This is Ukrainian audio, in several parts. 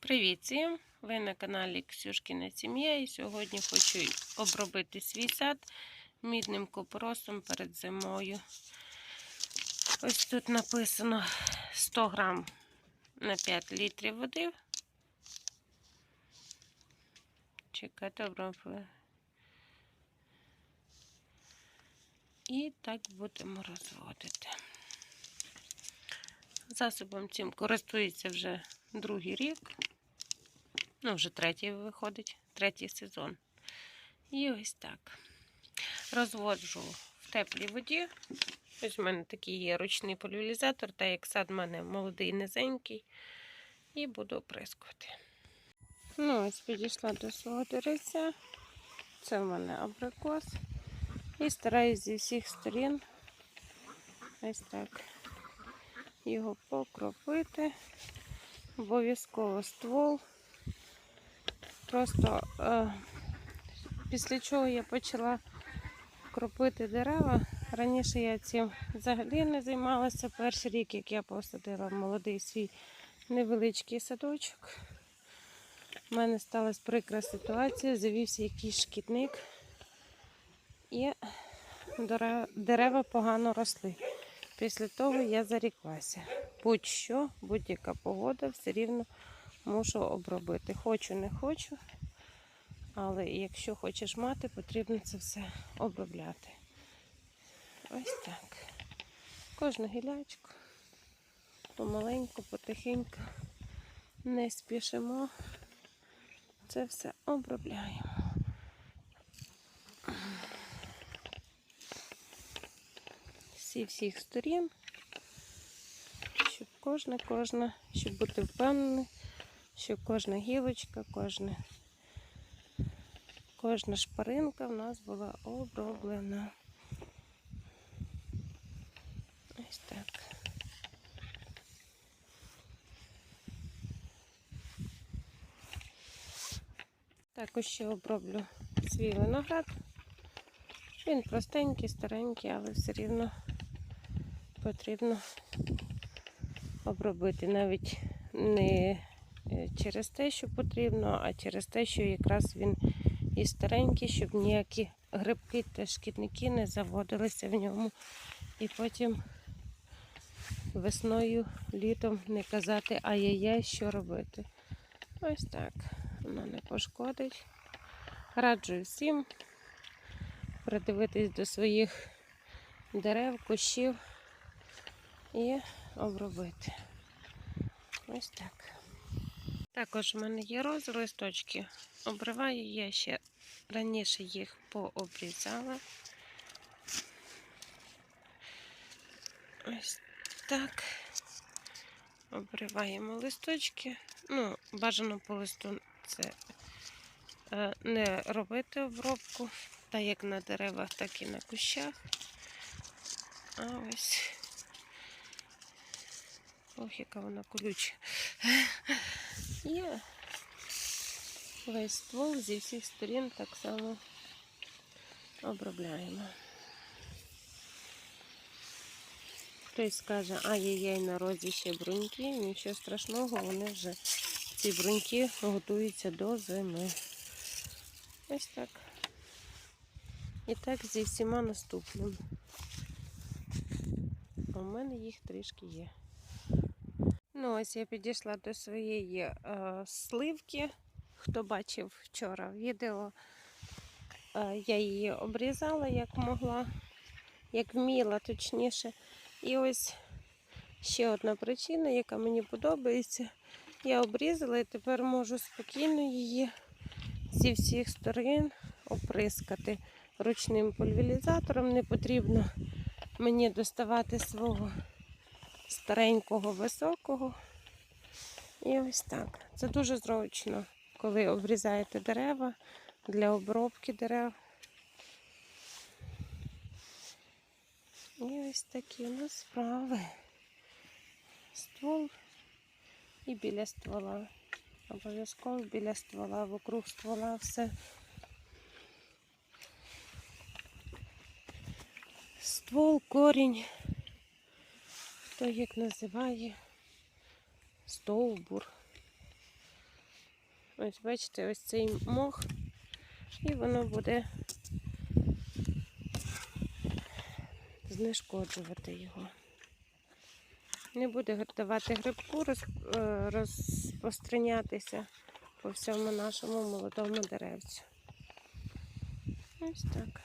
Привіт всім! Ви на каналі Ксюшкіна Сім'я і сьогодні хочу обробити свій сад мідним купоросом перед зимою. Ось тут написано 100 грам на 5 літрів води. Чекайте, обробую. І так будемо розводити. Засобом цим користується вже другий рік. Ну, вже третій виходить, третій сезон. І ось так. Розводжу в теплій воді. Ось в мене такий є ручний пульверізатор, та як сад в мене молодий, низенький. І буду оприскувати. Ну, ось підійшла до свого деревця. Це в мене абрикос. І стараюсь зі всіх сторін ось так його покропити. Обов'язково ствол. Просто е, після чого я почала кропити дерева. Раніше я цим взагалі не займалася. Перший рік, як я посадила молодий свій невеличкий садочок. У мене сталася прикра ситуація, завівся якийсь шкідник, і дерева погано росли. Після того я заріклася. Будь-що, будь-яка погода, все рівно мушу обробити. Хочу, не хочу, але якщо хочеш мати, потрібно це все обробляти. Ось так. Кожну гілячку, помаленьку, потихеньку, не спішимо, це все обробляємо. Всі всіх сторін, щоб кожна, кожна, щоб бути впевнений, що кожна гілочка, кожна, кожна шпаринка в нас була оброблена. Ось так. Також ще оброблю свій виноград. Він простенький, старенький, але все рівно потрібно обробити навіть не через те, що потрібно, а через те, що якраз він і старенький, щоб ніякі грибки та шкідники не заводилися в ньому. І потім весною, літом не казати ай-яй-яй, що робити. Ось так. Воно не пошкодить. Раджу всім придивитись до своїх дерев, кущів і обробити. Ось так. Також в мене є роз листочки. Обриваю я ще раніше їх пообрізала. Ось так. Обриваємо листочки. Ну, бажано по листу це е, не робити обробку, так як на деревах, так і на кущах. А ось ох, яка вона колюча. Є весь ствол зі всіх сторін так само обробляємо. Хтось скаже, ай-яй-яй, на розі ще бруньки, нічого страшного, вони вже ці бруньки готуються до зими. Ось так. І так зі всіма наступними. У мене їх трішки є. Ну, ось я підійшла до своєї е, сливки. Хто бачив вчора відео, е, я її обрізала як могла, як вміла, точніше. І ось ще одна причина, яка мені подобається. Я обрізала і тепер можу спокійно її зі всіх сторон оприскати ручним пульверізатором. Не потрібно мені доставати свого старенького високого. І ось так. Це дуже зручно, коли обрізаєте дерева для обробки дерев. І ось такі у нас справи. Ствол і біля ствола. Обов'язково біля ствола, вокруг ствола все. Ствол, корінь, хто як називає, стовбур. Ось бачите, ось цей мох, і воно буде знешкоджувати його. Не буде давати грибку е, розпространятися по всьому нашому молодому деревцю. Ось так.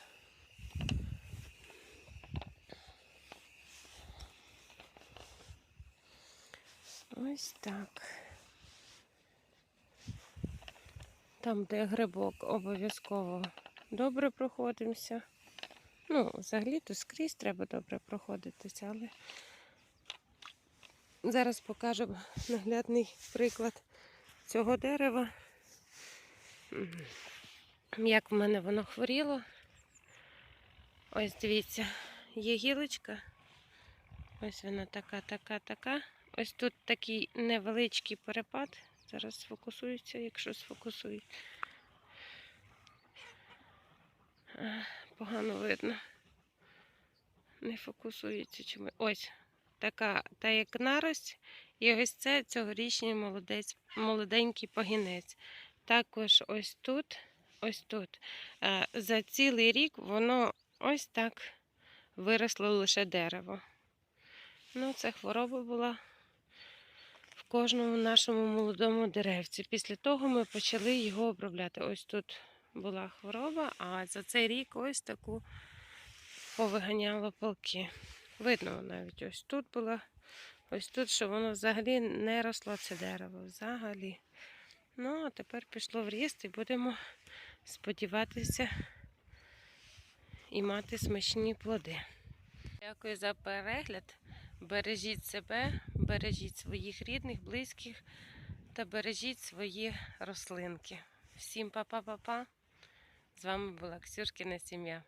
Ось так. Там, де грибок, обов'язково добре проходимося. Ну, взагалі то скрізь треба добре проходитися, але зараз покажу наглядний приклад цього дерева. Як в мене воно хворіло. Ось дивіться, є гілочка. Ось вона така, така, така. Ось тут такий невеличкий перепад. Зараз сфокусується, якщо сфокусують. Погано видно. Не фокусується чому. Ось така, та як нарость. І ось це цьогорічний молодець, молоденький пагінець. Також ось тут, ось тут. За цілий рік воно ось так виросло лише дерево. Ну, це хвороба була кожному нашому молодому деревці. Після того ми почали його обробляти. Ось тут була хвороба, а за цей рік ось таку повиганяло палки. Видно навіть ось тут було, ось тут, що воно взагалі не росло це дерево. Взагалі. Ну, а тепер пішло в ріст і будемо сподіватися і мати смачні плоди. Дякую за перегляд. Бережіть себе, бережіть своїх рідних, близьких та бережіть свої рослинки. Всім па-па-па-па. З вами була Ксюшкіна сім'я.